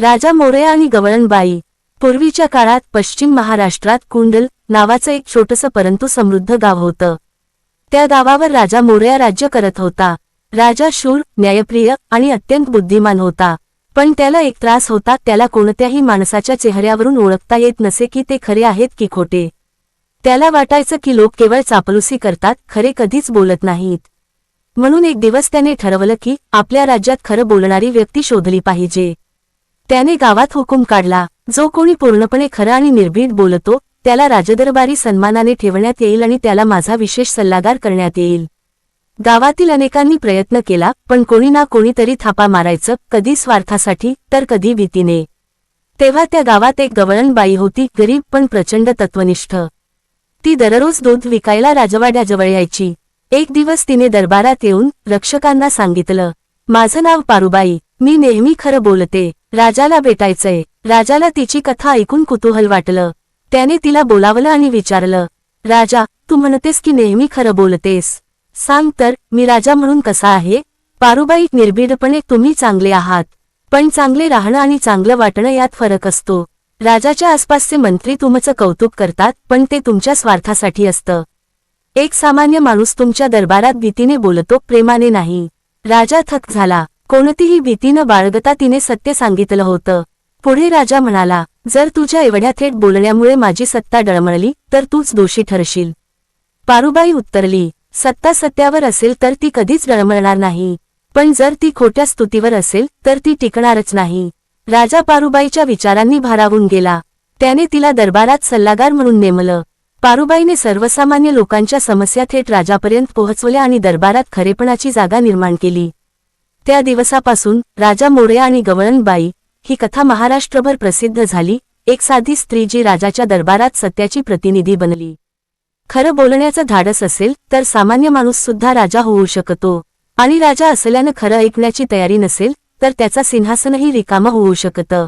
राजा मोरया आणि गवळणबाई पूर्वीच्या काळात पश्चिम महाराष्ट्रात कुंडल नावाचं एक छोटंसं परंतु समृद्ध गाव होतं. त्या गावावर राजा मोरया राज्य करत होता. राजा शूर न्यायप्रिय आणि अत्यंत बुद्धिमान होता. पण त्याला एक त्रास होता त्याला कोणत्याही माणसाच्या चेहऱ्यावरून ओळखता येत नसे की ते खरे आहेत की खोटे. त्याला वाटायचं की लोक केवळ चापलुसी करतात खरे कधीच बोलत नाहीत. म्हणून एक दिवस त्याने ठरवलं की आपल्या राज्यात खरं बोलणारी व्यक्ती शोधली पाहिजे. त्याने गावात हुकूम काढला. जो कोणी पूर्णपणे खरं आणि निर्भीड बोलतो त्याला राजदरबारी सन्मानाने ठेवण्यात येईल आणि त्याला माझा विशेष सल्लागार करण्यात येईल. गावातील अनेकांनी प्रयत्न केला पण कोणी ना कोणीतरी थापा मारायचं कधी स्वार्थासाठी तर कधी भीतीने. तेव्हा त्या गावात एक गवळणबाई होती गरीब पण प्रचंड तत्वनिष्ठ. ती दररोज दूध विकायला राजवाड्याजवळ यायची. एक दिवस तिने दरबारात येऊन रक्षकांना सांगितलं माझं नाव पारुबाई. मी नेहमी खरं बोलते. राजाला भेटायचंय. राजाला तिची कथा ऐकून कुतूहल वाटलं. त्याने तिला बोलावलं आणि विचारलं राजा तू म्हणतेस की नेहमी खरं बोलतेस. सांग तर मी राजा म्हणून कसा आहे? पारुबाई निर्भीडपणे तुम्ही चांगले आहात. पण चांगले राहणं आणि चांगलं वाटणं यात फरक असतो. राजाच्या आसपासचे मंत्री तुमचं कौतुक करतात पण ते तुमच्या स्वार्थासाठी असतं. एक सामान्य माणूस तुमच्या दरबारात भीतीने बोलतो प्रेमाने नाही. राजा थक झाला. कोणतीही भीती न बाळगता तिने सत्य सांगितलं होतं. पुढे राजा म्हणाला जर तुझ्या एवढ्या थेट बोलण्यामुळे माझी सत्ता डळमळली तर तूच दोषी ठरशील. पारुबाई उत्तरली सत्ता सत्यावर असेल तर ती कधीच डळमळणार नाही. पण जर ती खोट्या स्तुतीवर असेल तर ती टिकणारच नाही. राजा पारुबाईच्या विचारांनी भारावून गेला. त्याने तिला दरबारात सल्लागार म्हणून नेमलं. पारुबाईने सर्वसामान्य लोकांच्या समस्या थेट राजापर्यंत पोहोचवल्या आणि दरबारात खरेपणाची जागा निर्माण केली. त्या दिवसापासून राजा मोरया आणि गवळणबाई ही कथा महाराष्ट्रभर प्रसिद्ध झाली. एक साधी स्त्री जी राजाच्या दरबारात सत्याची प्रतिनिधी बनली. खरं बोलण्याचं धाडस असेल तर सामान्य माणूस सुद्धा राजा होऊ शकतो. आणि राजा असल्यानं खरं ऐकण्याची तयारी नसेल तर त्याचा सिंहासनही रिकामं होऊ शकतं.